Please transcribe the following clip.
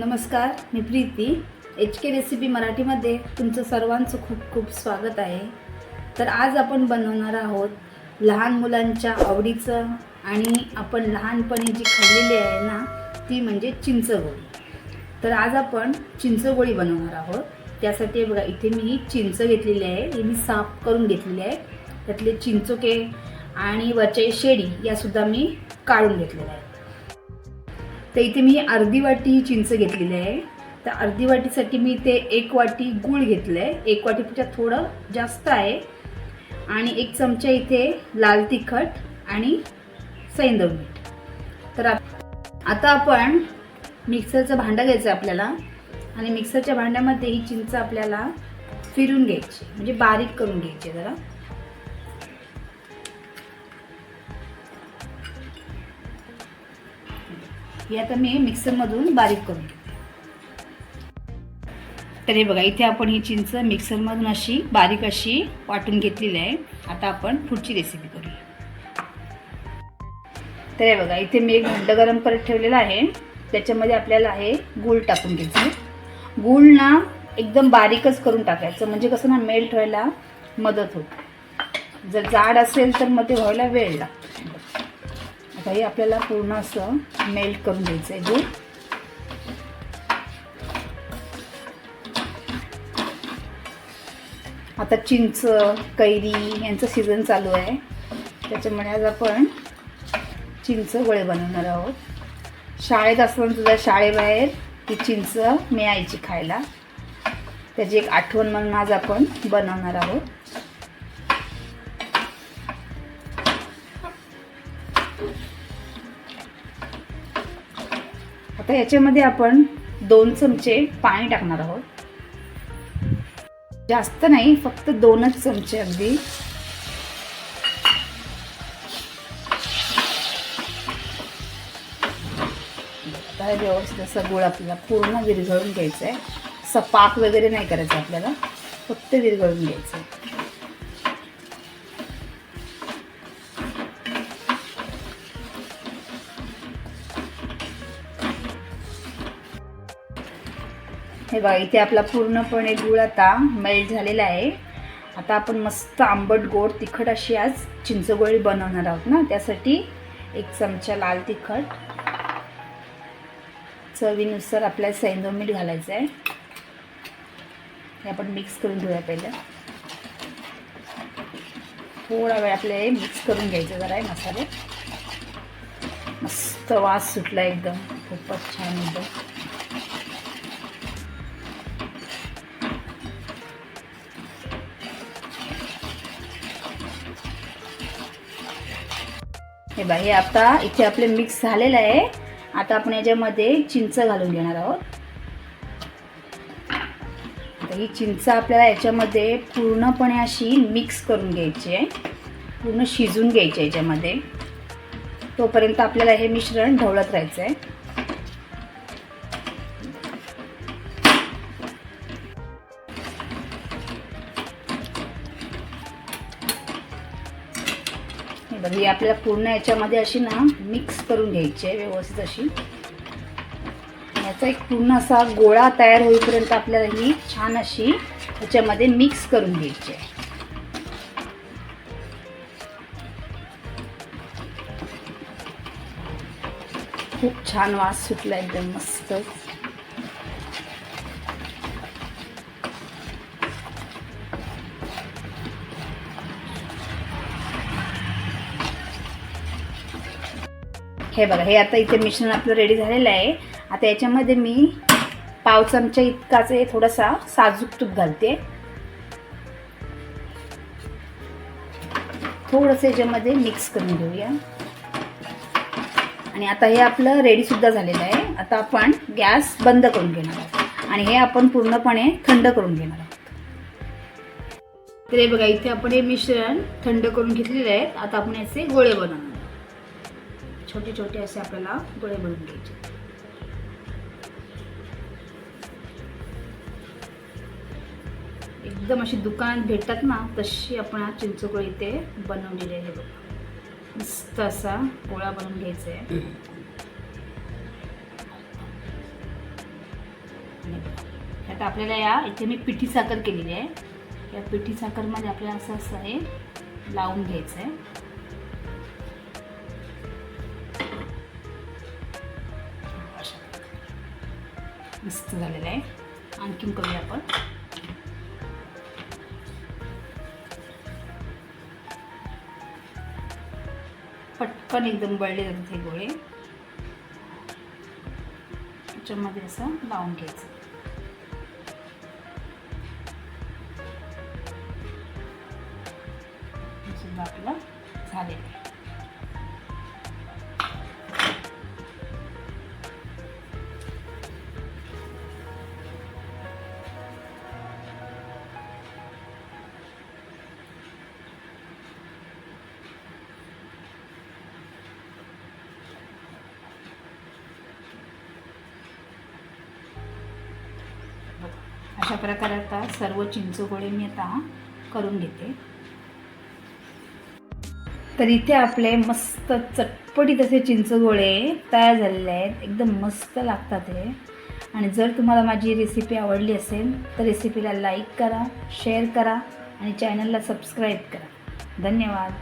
नमस्कार मी Preeti. H K recipe मराठीमध्ये तुमचं सर्वांचं खूप खूप स्वागत आहे. तर आज आपण बनवणार आहोत लहान मुलांच्या आवडीचं आणि आपण लहानपणी जी खाल्लेली आहे ना ती म्हणजे चिंचगोळी. तर आज आपण चिंचगोळी बनवणार आहोत. त्यासाठी बघा इथे मी ही चिंच घेतलेली आहे. ही मी साफ करून घेतलेली आहे. त्यातले चिंचोके आणि वरचे शेडी यासुद्धा मी काढून घेतलेल्या आहेत. तर इथे मी अर्धी वाटी चिंच घेतलेली आहे. तर अर्धी वाटीसाठी मी इथे एक वाटी गूळ घेतलं आहे एक वाटीपेक्षा थोडं जास्त आहे. आणि एक चमचा इथे लाल तिखट आणि सैंदव मीठ. तर आप- आता आपण मिक्सरचं भांडं घ्यायचं आहे आपल्याला. आणि मिक्सरच्या भांड्यामध्ये ही चिंच आपल्याला फिरून घ्यायची. म्हणजे बारीक करून घ्यायची जरा. हे आता मी मिक्सरमधून बारीक करून घेते. तर हे बघा इथे आपण ही चिंच मिक्सरमधून अशी बारीक अशी वाटून घेतलेली आहे. आता आपण पुढची रेसिपी करूया. तर हे बघा इथे मी एक भांडं गरम करत ठेवलेलं आहे. त्याच्यामध्ये आपल्याला आहे गूळ टाकून घ्यायचं गूळ ना एकदम बारीकच करून टाकायचं म्हणजे कसं ना मेल्ट व्हायला मदत होते. जर जाड असेल तर मग ते व्हायला वेळ लागतो. आता हे आपल्याला पूर्ण असं मेल्ट करून घ्यायचं आहे दूध. आता चिंच कैरी यांचं सीझन चालू आहे. त्याच्यामुळे आज आपण चिंच गोळे बनवणार आहोत. शाळेत असताना तुझ्या शाळेबाहेर ही चिंच मिळायची खायला. त्याची एक आठवण म्हणून आज आपण बनवणार आहोत. आता याच्यामध्ये आपण दोन चमचे पाणी टाकणार आहोत. जास्त नाही फक्त दोनच चमचे अगदी. व्यवस्थित असं गुळ आपल्याला पूर्ण विरघळून घ्यायचं आहे सपाक वगैरे नाही करायचं आपल्याला फक्त विरघळून घ्यायचं आहे हे बघा इथे आपला पूर्णपणे गुळ आता मेल्ट झालेला आहे. आता आपण मस्त आंबट गोड तिखट अशी आज चिंचगोळी बनवणार आहोत ना? त्यासाठी एक चमचा लाल तिखट. चवीनुसार आपल्याला सैंदो मीठ घालायचं आहे. हे आपण मिक्स करून घेऊया पहिलं. थोडा वेळ आपल्याला हे मिक्स करून घ्यायचं जरा आहे मसाले. मस्त वास सुटला एकदम. खूपच छान एकदम. हे बा हे आता इथे आपले मिक्स झालेलं आहे. आता आपण याच्यामध्ये चिंच घालून घेणार आहोत. आता ही चिंच आपल्याला याच्यामध्ये पूर्णपणे अशी मिक्स करून घ्यायची आहे. पूर्ण शिजून घ्यायची आहे याच्यामध्ये. तोपर्यंत आपल्याला हे मिश्रण ढवळत राहायचं आहे हे बघ ही आपल्याला पूर्ण याच्यामध्ये अशी ना मिक्स करून घ्यायची आहे व्यवस्थित अशी. याचा एक पूर्ण असा गोळा तयार होईपर्यंत आपल्याला ही छान अशी याच्यामध्ये मिक्स करून घ्यायची आहे. खूप छान वास सुटला एकदम मस्त. हे बघा हे आता इथे मिश्रण आपलं रेडी झालेलं आहे. आता याच्यामध्ये मी पाव चमचा इतकाच आहे थोडासा साजूक तूप घालते. थोडंसं याच्यामध्ये मिक्स करून घेऊया. आणि आता हे आपलं रेडी सुद्धा झालेलं आहे. आता आपण गॅस बंद करून घेणार आहोत. आणि हे आपण पूर्णपणे थंड करून घेणार आहोत. तर हे बघा इथे आपण हे मिश्रण थंड करून घेतलेले आहेत आता आपण याचे गोळे बनवणार छोटे छोटे असे आपल्याला गोळे बनवून घ्यायचे. एकदम अशी दुकानात भेटतात ना तशी आपण हा चिंचगोळी इथे बनवलेली आहे. बघा. मस्त असा गोळा बनवून घ्यायचा आहे. आता आपल्याला या इथे मी पिठी साखर केलेली आहे. या पिठी साखरमध्ये आपल्याला असं असं हे लावून घ्यायचं आहे. मस्त झालेलं आहे. आणखीन करूया आपण. पटकन एकदम बळले जातात हे गोळे त्याच्यामध्ये असं लावून घ्यायचं. सुद्धा आपलं झालेलं आहे. अशा प्रकारे आता सर्व चिंचगोळे मी आता करून घेते. तर इथे आपले मस्त चटपटीत असे चिंचगोळे तयार झालेले आहेत. एकदम मस्त लागतात हे. आणि जर तुम्हाला माझी रेसिपी आवडली असेल तर रेसिपीला लाईक करा शेअर करा आणि चॅनलला सबस्क्राईब करा. धन्यवाद.